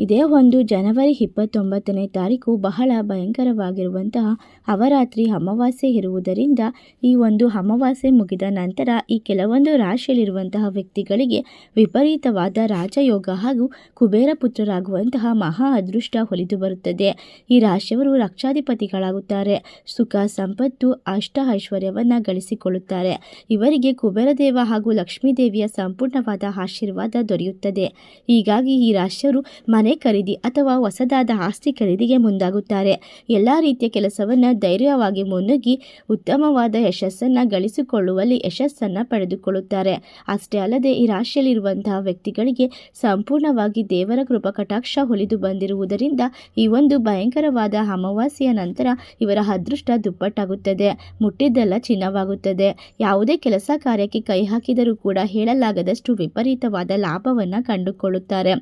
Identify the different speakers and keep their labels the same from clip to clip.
Speaker 1: ಇದೇ ಒಂದು ಜನವರಿ ಇಪ್ಪತ್ತೊಂಬತ್ತನೇ ತಾರೀಕು ಬಹಳ ಭಯಂಕರವಾಗಿರುವಂತಹ ಅವರಾತ್ರಿ ಅಮಾವಾಸ್ಯೆ ಇರುವುದರಿಂದ ಈ ಒಂದು ಅಮಾವಾಸ್ಯೆ ಮುಗಿದ ನಂತರ ಈ ಕೆಲವೊಂದು ರಾಶಿಯಲ್ಲಿರುವಂತಹ ವ್ಯಕ್ತಿಗಳಿಗೆ ವಿಪರೀತವಾದ ರಾಜಯೋಗ ಹಾಗೂ ಕುಬೇರ ಪುತ್ರರಾಗುವಂತಹ ಮಹಾ ಅದೃಷ್ಟ ಹೊಲಿದು ಬರುತ್ತದೆ. ಈ ರಾಶಿಯವರು ರಕ್ಷಾಧಿಪತಿಗಳಾಗುತ್ತಾರೆ ಸುಖ, ಸಂಪತ್ತು, ಅಷ್ಟ ಐಶ್ವರ್ಯವನ್ನು ಗಳಿಸಿಕೊಳ್ಳುತ್ತಾರೆ. ಇವರಿಗೆ ಕುಬೇರದೇವ ಹಾಗೂ ಲಕ್ಷ್ಮೀದೇವಿಯ ಸಂಪೂರ್ಣವಾದ ಆಶೀರ್ವಾದ ದೊರೆಯುತ್ತದೆ. ಹೀಗಾಗಿ ಈ ರಾಶಿಯವರು ಮನೆ ಖರೀದಿ ಅಥವಾ ಹೊಸದಾದ ಆಸ್ತಿ ಖರೀದಿಗೆ ಮುಂದಾಗುತ್ತಾರೆ. ಎಲ್ಲ ರೀತಿಯ ಕೆಲಸವನ್ನು ಧೈರ್ಯವಾಗಿ ಮುನ್ನುಗ್ಗಿ ಉತ್ತಮವಾದ ಯಶಸ್ಸನ್ನು ಗಳಿಸಿಕೊಳ್ಳುವಲ್ಲಿ ಯಶಸ್ಸನ್ನು ಪಡೆದುಕೊಳ್ಳುತ್ತಾರೆ. ಅಷ್ಟೇ ಅಲ್ಲದೆ ಈ ರಾಶಿಯಲ್ಲಿರುವಂತಹ ವ್ಯಕ್ತಿಗಳಿಗೆ ಸಂಪೂರ್ಣವಾಗಿ ದೇವರ ಕೃಪಾ ಕಟಾಕ್ಷ ಹೊಲಿದು ಬಂದಿರುವುದರಿಂದ ಈ ಒಂದು ಭಯಂಕರವಾದ ಅಮಾವಾಸ್ಯೆಯ ನಂತರ ಇವರ ಅದೃಷ್ಟ ದುಪ್ಪಟ್ಟಾಗುತ್ತದೆ. ಮುಟ್ಟಿದ್ದೆಲ್ಲ ಚಿನ್ನವಾಗುತ್ತದೆ. ಯಾವುದೇ ಕೆಲಸ ಕಾರ್ಯಕ್ಕೆ ಕೈ ಹಾಕಿದರೂ ಕೂಡ ಹೇಳಲಾಗದಷ್ಟು ವಿಪರೀತವಾದ ಲಾಭವನ್ನು ಕಂಡುಕೊಳ್ಳುತ್ತಾರೆ.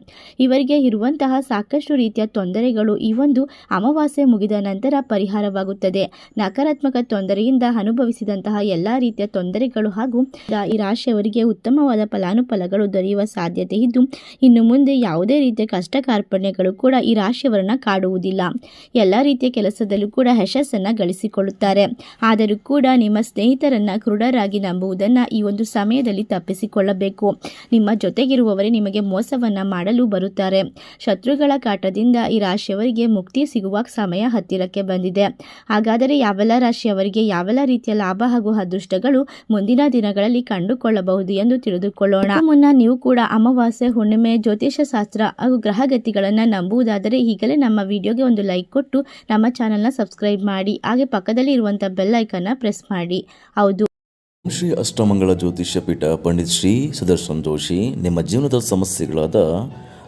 Speaker 1: ಇವರಿಗೆ ಇರುವಂತಹ ಸಾಕಷ್ಟು ರೀತಿಯ ತೊಂದರೆಗಳು ಈ ಒಂದು ಅಮಾವಾಸ್ಯೆ ಮುಗಿದ ನಂತರ ಪರಿಹಾರವಾಗುತ್ತದೆ. ನಕಾರಾತ್ಮಕ ತೊಂದರೆಯಿಂದ ಅನುಭವಿಸಿದಂತಹ ಎಲ್ಲ ರೀತಿಯ ತೊಂದರೆಗಳು ಹಾಗೂ ಈ ರಾಶಿಯವರಿಗೆ ಉತ್ತಮವಾದ ಫಲಾನುಫಲಗಳು ದೊರೆಯುವ ಸಾಧ್ಯತೆ ಇದ್ದು, ಇನ್ನು ಮುಂದೆ ಯಾವುದೇ ರೀತಿಯ ಕಷ್ಟ ಕಾರ್ಪಣ್ಯಗಳು ಕೂಡ ಈ ರಾಶಿಯವರನ್ನ ಕಾಡುವುದಿಲ್ಲ. ಎಲ್ಲ ರೀತಿಯ ಕೆಲಸದಲ್ಲೂ ಕೂಡ ಯಶಸ್ಸನ್ನು ಗಳಿಸಿಕೊಳ್ಳುತ್ತಾರೆ. ಆದರೂ ಕೂಡ ನಿಮ್ಮ ಸ್ನೇಹಿತರನ್ನ ಕ್ರೂಢರಾಗಿ ನಂಬುವುದನ್ನು ಈ ಒಂದು ಸಮಯದಲ್ಲಿ ತಪ್ಪಿಸಿಕೊಳ್ಳಬೇಕು. ನಿಮ್ಮ ಜೊತೆಗಿರುವವರೇ ನಿಮಗೆ ಮೋಸವನ್ನ ಮಾಡಲು ಬರುತ್ತಾರೆ. ಶತ್ರುಗಳ ಕಾಟದಿಂದ ಈ ರಾಶಿಯವರಿಗೆ ಮುಕ್ತಿ ಸಿಗುವ ಸಮಯ ಹತ್ತಿರಕ್ಕೆ ಬಂದಿದೆ. ಹಾಗಾದರೆ ಯಾವೆಲ್ಲ ರಾಶಿಯವರಿಗೆ ಯಾವೆಲ್ಲ ರೀತಿಯ ಲಾಭ ಹಾಗೂ ಅದೃಷ್ಟಗಳು ಮುಂದಿನ ದಿನಗಳಲ್ಲಿ ಕಂಡುಕೊಳ್ಳಬಹುದು ಎಂದು ತಿಳಿದುಕೊಳ್ಳೋಣ. ಮುನ್ನ ನೀವು ಕೂಡ ಅಮಾವಾಸ್ಯೆ, ಹುಣ್ಣಿಮೆ ಜ್ಯೋತಿಷ ಶಾಸ್ತ್ರ ಹಾಗೂ ಗ್ರಹಗತಿಗಳನ್ನು ನಂಬುವುದಾದರೆ ಈಗಲೇ ನಮ್ಮ ವಿಡಿಯೋಗೆ ಒಂದು ಲೈಕ್ ಕೊಟ್ಟು ನಮ್ಮ ಚಾನೆಲ್ನ ಸಬ್ಸ್ಕ್ರೈಬ್ ಮಾಡಿ, ಹಾಗೆ ಪಕ್ಕದಲ್ಲಿ ಇರುವಂಥ ಬೆಲ್ ಐಕನ್ನ ಪ್ರೆಸ್ ಮಾಡಿ. ಹೌದು.
Speaker 2: ಶ್ರೀ ಅಷ್ಟಮಂಗಳ ಜ್ಯೋತಿಷ್ಯ ಪೀಠ ಪಂಡಿತ್ ಶ್ರೀ ಸುದರ್ಶನ್ ಜೋಶಿ, ನಿಮ್ಮ ಜೀವನದ ಸಮಸ್ಯೆಗಳಾದ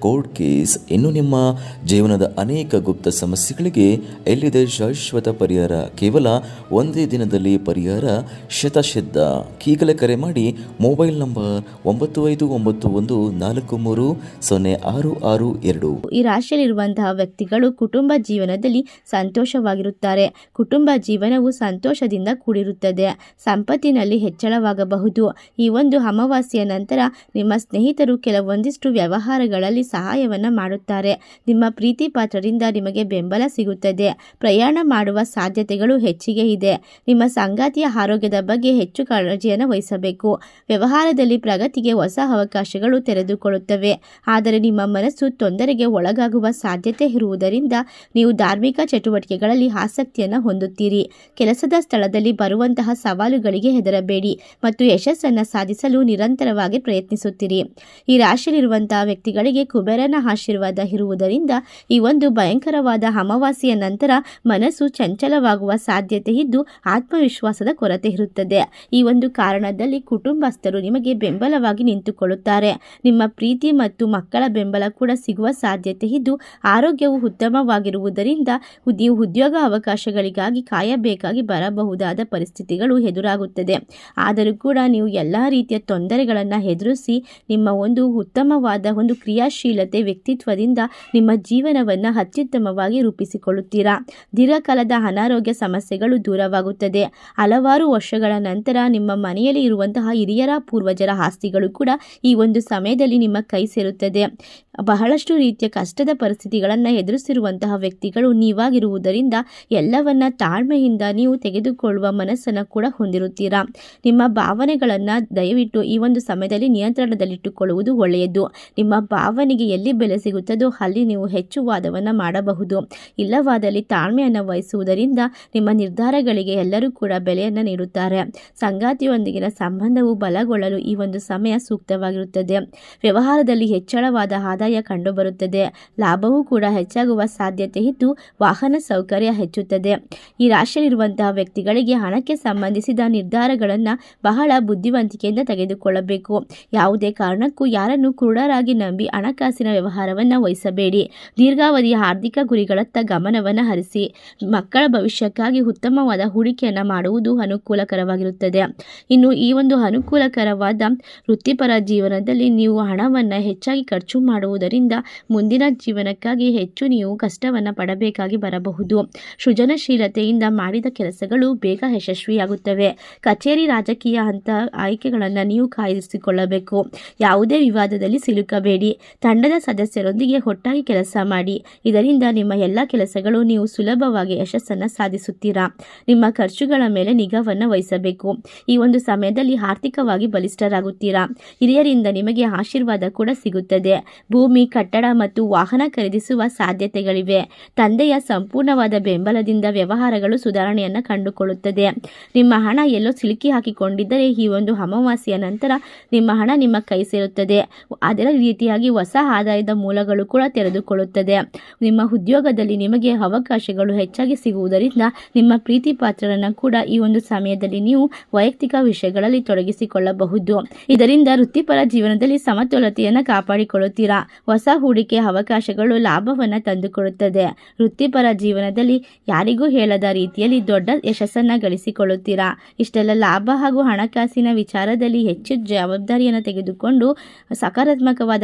Speaker 2: ಕೋರ್ಟ್ ಕೇಸ್, ಇನ್ನು ನಿಮ್ಮ ಜೀವನದ ಅನೇಕ ಗುಪ್ತ ಸಮಸ್ಯೆಗಳಿಗೆ ಎಲ್ಲಿದೆ ಶಾಶ್ವತ ಪರಿಹಾರ? ಕೇವಲ ಒಂದೇ ದಿನದಲ್ಲಿ ಪರಿಹಾರ? ಶತಸಿದ್ಧ ಈಗಲೇ ಕರೆ ಮಾಡಿ ಮೊಬೈಲ್ ನಂಬರ್ ಒಂಬತ್ತು ಐದು ಒಂಬತ್ತು ಒಂದು ನಾಲ್ಕು ಮೂರು ಸೊನ್ನೆ ಆರು ಆರು ಎರಡು.
Speaker 1: ಈ ರಾಶಿಯಲ್ಲಿರುವಂತಹ ವ್ಯಕ್ತಿಗಳು ಕುಟುಂಬ ಜೀವನದಲ್ಲಿ ಸಂತೋಷವಾಗಿರುತ್ತಾರೆ. ಕುಟುಂಬ ಜೀವನವು ಸಂತೋಷದಿಂದ ಕೂಡಿರುತ್ತದೆ. ಸಂಪತ್ತಿನಲ್ಲಿ ಹೆಚ್ಚಳವಾಗಬಹುದು. ಈ ಒಂದು ಅಮಾವಾಸ್ಯೆಯ ನಂತರ ನಿಮ್ಮ ಸ್ನೇಹಿತರು ಕೆಲವೊಂದಿಷ್ಟು ವ್ಯವಹಾರಗಳಲ್ಲಿ ಸಹಾಯವನ್ನು ಮಾಡುತ್ತಾರೆ. ನಿಮ್ಮ ಪ್ರೀತಿ ಪಾತ್ರರಿಂದ ನಿಮಗೆ ಬೆಂಬಲ ಸಿಗುತ್ತದೆ. ಪ್ರಯಾಣ ಮಾಡುವ ಸಾಧ್ಯತೆಗಳು ಹೆಚ್ಚಿಗೆ ಇದೆ. ನಿಮ್ಮ ಸಂಗಾತಿಯ ಆರೋಗ್ಯದ ಬಗ್ಗೆ ಹೆಚ್ಚು ಕಾಳಜಿಯನ್ನು ವಹಿಸಬೇಕು. ವ್ಯವಹಾರದಲ್ಲಿ ಪ್ರಗತಿಗೆ ಹೊಸ ಅವಕಾಶಗಳು ತೆರೆದುಕೊಳ್ಳುತ್ತವೆ. ಆದರೆ ನಿಮ್ಮ ಮನಸ್ಸು ತೊಂದರೆಗೆ ಒಳಗಾಗುವ ಸಾಧ್ಯತೆ ಇರುವುದರಿಂದ ನೀವು ಧಾರ್ಮಿಕ ಚಟುವಟಿಕೆಗಳಲ್ಲಿ ಆಸಕ್ತಿಯನ್ನು ಹೊಂದುತ್ತೀರಿ. ಕೆಲಸದ ಸ್ಥಳದಲ್ಲಿ ಬರುವಂತಹ ಸವಾಲುಗಳಿಗೆ ಹೆದರಬೇಡಿ ಮತ್ತು ಯಶಸ್ಸನ್ನು ಸಾಧಿಸಲು ನಿರಂತರವಾಗಿ ಪ್ರಯತ್ನಿಸುತ್ತೀರಿ. ಈ ರಾಶಿಯಲ್ಲಿರುವಂತಹ ವ್ಯಕ್ತಿಗಳಿಗೆ ಕುಬೇರನ ಆಶೀರ್ವಾದ ಇರುವುದರಿಂದ ಈ ಒಂದು ಭಯಂಕರವಾದ ಅಮಾವಾಸ್ಯೆಯ ನಂತರ ಮನಸ್ಸು ಚಂಚಲವಾಗುವ ಸಾಧ್ಯತೆ ಇದ್ದು ಆತ್ಮವಿಶ್ವಾಸದ ಕೊರತೆ ಇರುತ್ತದೆ. ಈ ಒಂದು ಕಾರಣದಲ್ಲಿ ಕುಟುಂಬಸ್ಥರು ನಿಮಗೆ ಬೆಂಬಲವಾಗಿ ನಿಂತುಕೊಳ್ಳುತ್ತಾರೆ. ನಿಮ್ಮ ಪ್ರೀತಿ ಮತ್ತು ಮಕ್ಕಳ ಬೆಂಬಲ ಕೂಡ ಸಿಗುವ ಸಾಧ್ಯತೆ ಇದ್ದು ಆರೋಗ್ಯವು ಉತ್ತಮವಾಗಿರುವುದರಿಂದ ನೀವು ಉದ್ಯೋಗ ಅವಕಾಶಗಳಿಗಾಗಿ ಕಾಯಬೇಕಾಗಿ ಬರಬಹುದಾದ ಪರಿಸ್ಥಿತಿಗಳು ಎದುರಾಗುತ್ತದೆ. ಆದರೂ ಕೂಡ ನೀವು ಎಲ್ಲ ರೀತಿಯ ತೊಂದರೆಗಳನ್ನು ಎದುರಿಸಿ ನಿಮ್ಮ ಒಂದು ಉತ್ತಮವಾದ ಒಂದು ಕ್ರಿಯಾಶೀಲತೆ ವ್ಯಕ್ತಿತ್ವದಿಂದ ನಿಮ್ಮ ಜೀವನವನ್ನು ಅತ್ಯುತ್ತಮವಾಗಿ ರೂಪಿಸಿಕೊಳ್ಳುತ್ತೀರಾ? ದೀರ್ಘಕಾಲದ ಅನಾರೋಗ್ಯ ಸಮಸ್ಯೆಗಳು ದೂರವಾಗುತ್ತದೆ. ಹಲವಾರು ವರ್ಷಗಳ ನಂತರ ನಿಮ್ಮ ಮನೆಯಲ್ಲಿ ಇರುವಂತಹ ಹಿರಿಯರ ಪೂರ್ವಜರ ಆಸ್ತಿಗಳು ಕೂಡ ಈ ಒಂದು ಸಮಯದಲ್ಲಿ ನಿಮ್ಮ ಕೈ ಸೇರುತ್ತದೆ. ಬಹಳಷ್ಟು ರೀತಿಯ ಕಷ್ಟದ ಪರಿಸ್ಥಿತಿಗಳನ್ನು ಎದುರಿಸಿರುವಂತಹ ವ್ಯಕ್ತಿಗಳು ನೀವಾಗಿರುವುದರಿಂದ ಎಲ್ಲವನ್ನ ತಾಳ್ಮೆಯಿಂದ ನೀವು ತೆಗೆದುಕೊಳ್ಳುವ ಮನಸ್ಸನ್ನು ಕೂಡ ಹೊಂದಿರುತ್ತೀರಾ? ನಿಮ್ಮ ಭಾವನೆಗಳನ್ನು ದಯವಿಟ್ಟು ಈ ಒಂದು ಸಮಯದಲ್ಲಿ ನಿಯಂತ್ರಣದಲ್ಲಿಟ್ಟುಕೊಳ್ಳುವುದು ಒಳ್ಳೆಯದು. ನಿಮ್ಮ ಭಾವನೆಗೆ ಎಲ್ಲಿ ಬೆಲೆ ಸಿಗುತ್ತದೋ ಅಲ್ಲಿ ನೀವು ಹೆಚ್ಚು ವಾದವನ್ನು ಮಾಡಬಹುದು. ಇಲ್ಲವಾದಲ್ಲಿ ತಾಳ್ಮೆಯನ್ನು ವಹಿಸುವುದರಿಂದ ನಿಮ್ಮ ನಿರ್ಧಾರಗಳಿಗೆ ಎಲ್ಲರೂ ಕೂಡ ಬೆಲೆಯನ್ನು ನೀಡುತ್ತಾರೆ. ಸಂಗಾತಿಯೊಂದಿಗಿನ ಸಂಬಂಧವು ಬಲಗೊಳ್ಳಲು ಈ ಒಂದು ಸಮಯ ಸೂಕ್ತವಾಗಿರುತ್ತದೆ. ವ್ಯವಹಾರದಲ್ಲಿ ಹೆಚ್ಚಳವಾದ ಆದಾಯ ಕಂಡುಬರುತ್ತದೆ. ಲಾಭವೂ ಕೂಡ ಹೆಚ್ಚಾಗುವ ಸಾಧ್ಯತೆ ಇದ್ದು ವಾಹನ ಸೌಕರ್ಯ ಹೆಚ್ಚುತ್ತದೆ. ಈ ರಾಶಿಯಲ್ಲಿರುವಂತಹ ವ್ಯಕ್ತಿಗಳಿಗೆ ಹಣಕ್ಕೆ ಸಂಬಂಧಿಸಿದ ನಿರ್ಧಾರಗಳನ್ನು ಬಹಳ ಬುದ್ಧಿವಂತಿಕೆಯಿಂದ ತೆಗೆದುಕೊಳ್ಳಬೇಕು. ಯಾವುದೇ ಕಾರಣಕ್ಕೂ ಯಾರನ್ನು ಕ್ರೂಢರಾಗಿ ನಂಬಿ ಹಣಕಾಸು ಹಣಕಾಸಿನ ವ್ಯವಹಾರವನ್ನು ವಹಿಸಬೇಡಿ. ದೀರ್ಘಾವಧಿಯ ಆರ್ಥಿಕ ಗುರಿಗಳತ್ತ ಗಮನವನ್ನು ಹರಿಸಿ. ಮಕ್ಕಳ ಭವಿಷ್ಯಕ್ಕಾಗಿ ಉತ್ತಮವಾದ ಹೂಡಿಕೆಯನ್ನು ಮಾಡುವುದು ಅನುಕೂಲಕರವಾಗಿರುತ್ತದೆ. ಇನ್ನು ಈ ಒಂದು ಅನುಕೂಲಕರವಾದ ವೃತ್ತಿಪರ ಜೀವನದಲ್ಲಿ ನೀವು ಹಣವನ್ನು ಹೆಚ್ಚಾಗಿ ಖರ್ಚು ಮಾಡುವುದರಿಂದ ಮುಂದಿನ ಜೀವನಕ್ಕಾಗಿ ಹೆಚ್ಚು ನೀವು ಕಷ್ಟವನ್ನು ಪಡಬೇಕಾಗಿ ಬರಬಹುದು. ಸೃಜನಶೀಲತೆಯಿಂದ ಮಾಡಿದ ಕೆಲಸಗಳು ಬೇಗ ಯಶಸ್ವಿಯಾಗುತ್ತವೆ. ಕಚೇರಿ ರಾಜಕೀಯ ಅಂತ ಆಯ್ಕೆಗಳನ್ನು ನೀವು ಕಾಯ್ದಿರಿಸಿಕೊಳ್ಳಬೇಕು. ಯಾವುದೇ ವಿವಾದದಲ್ಲಿ ಸಿಲುಕಬೇಡಿ. ತಂಡದ ಸದಸ್ಯರೊಂದಿಗೆ ಒಟ್ಟಾಗಿ ಕೆಲಸ ಮಾಡಿ. ಇದರಿಂದ ನಿಮ್ಮ ಎಲ್ಲ ಕೆಲಸಗಳು ನೀವು ಸುಲಭವಾಗಿ ಯಶಸ್ಸನ್ನು ಸಾಧಿಸುತ್ತೀರಾ? ನಿಮ್ಮ ಖರ್ಚುಗಳ ಮೇಲೆ ನಿಗಾವನ್ನು ವಹಿಸಬೇಕು. ಈ ಒಂದು ಸಮಯದಲ್ಲಿ ಆರ್ಥಿಕವಾಗಿ ಬಲಿಷ್ಠರಾಗುತ್ತೀರಾ? ಹಿರಿಯರಿಂದ ನಿಮಗೆ ಆಶೀರ್ವಾದ ಕೂಡ ಸಿಗುತ್ತದೆ. ಭೂಮಿ, ಕಟ್ಟಡ ಮತ್ತು ವಾಹನ ಖರೀದಿಸುವ ಸಾಧ್ಯತೆಗಳಿವೆ. ತಂದೆಯ ಸಂಪೂರ್ಣವಾದ ಬೆಂಬಲದಿಂದ ವ್ಯವಹಾರಗಳು ಸುಧಾರಣೆಯನ್ನು ಕಂಡುಕೊಳ್ಳುತ್ತದೆ. ನಿಮ್ಮ ಹಣ ಎಲ್ಲೋ ಸಿಲುಕಿ ಹಾಕಿಕೊಂಡಿದ್ದರೆ ಈ ಒಂದು ಅಮಾವಾಸ್ಯೆಯ ನಂತರ ನಿಮ್ಮ ಹಣ ನಿಮ್ಮ ಕೈ ಸೇರುತ್ತದೆ. ಅದರ ರೀತಿಯಾಗಿ ಹೊಸ ಆದಾಯದ ಮೂಲಗಳು ಕೂಡ ತೆರೆದುಕೊಳ್ಳುತ್ತದೆ. ನಿಮ್ಮ ಉದ್ಯೋಗದಲ್ಲಿ ನಿಮಗೆ ಅವಕಾಶಗಳು ಹೆಚ್ಚಾಗಿ ಸಿಗುವುದರಿಂದ ನಿಮ್ಮ ಪ್ರೀತಿ ಪಾತ್ರರನ್ನು ಕೂಡ ಈ ಒಂದು ಸಮಯದಲ್ಲಿ ನೀವು ವೈಯಕ್ತಿಕ ವಿಷಯಗಳಲ್ಲಿ ತೊಡಗಿಸಿಕೊಳ್ಳಬಹುದು. ಇದರಿಂದ ವೃತ್ತಿಪರ ಜೀವನದಲ್ಲಿ ಸಮತೋಲತೆಯನ್ನು ಕಾಪಾಡಿಕೊಳ್ಳುತ್ತೀರಾ? ಹೊಸ ಹೂಡಿಕೆ ಅವಕಾಶಗಳು ಲಾಭವನ್ನು ತಂದುಕೊಡುತ್ತದೆ. ವೃತ್ತಿಪರ ಜೀವನದಲ್ಲಿ ಯಾರಿಗೂ ಹೇಳದ ರೀತಿಯಲ್ಲಿ ದೊಡ್ಡ ಯಶಸ್ಸನ್ನು ಗಳಿಸಿಕೊಳ್ಳುತ್ತೀರಾ? ಇಷ್ಟೆಲ್ಲ ಲಾಭ ಹಾಗೂ ಹಣಕಾಸಿನ ವಿಚಾರದಲ್ಲಿ ಹೆಚ್ಚು ಜವಾಬ್ದಾರಿಯನ್ನು ತೆಗೆದುಕೊಂಡು ಸಕಾರಾತ್ಮಕವಾದ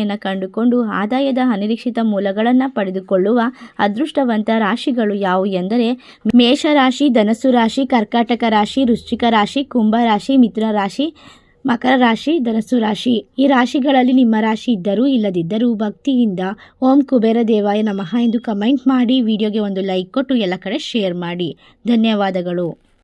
Speaker 1: ಬದಲಾವಣೆಯನ್ನು ಕಂಡುಕೊಂಡು ಆದಾಯದ ಅನಿರೀಕ್ಷಿತ ಮೂಲಗಳನ್ನು ಪಡೆದುಕೊಳ್ಳುವ ಅದೃಷ್ಟವಂತ ರಾಶಿಗಳು ಯಾವುವು ಎಂದರೆ ಮೇಷರಾಶಿ, ಧನಸ್ಸು ರಾಶಿ, ಕರ್ಕಾಟಕ ರಾಶಿ, ವೃಶ್ಚಿಕ ರಾಶಿ, ಕುಂಭ ರಾಶಿ, ಮಿಥುನ ರಾಶಿ, ಮಕರ ರಾಶಿ, ಧನಸ್ಸು ರಾಶಿ. ಈ ರಾಶಿಗಳಲ್ಲಿ ನಿಮ್ಮ ರಾಶಿ ಇದ್ದರೂ ಇಲ್ಲದಿದ್ದರೂ ಭಕ್ತಿಯಿಂದ ಓಂ ಕುಬೇರ ದೇವಾಯ ನಮಃ ಎಂದು ಕಮೆಂಟ್ ಮಾಡಿ, ವಿಡಿಯೋಗೆ ಒಂದು ಲೈಕ್ ಕೊಟ್ಟು ಎಲ್ಲ ಕಡೆ ಶೇರ್ ಮಾಡಿ. ಧನ್ಯವಾದಗಳು.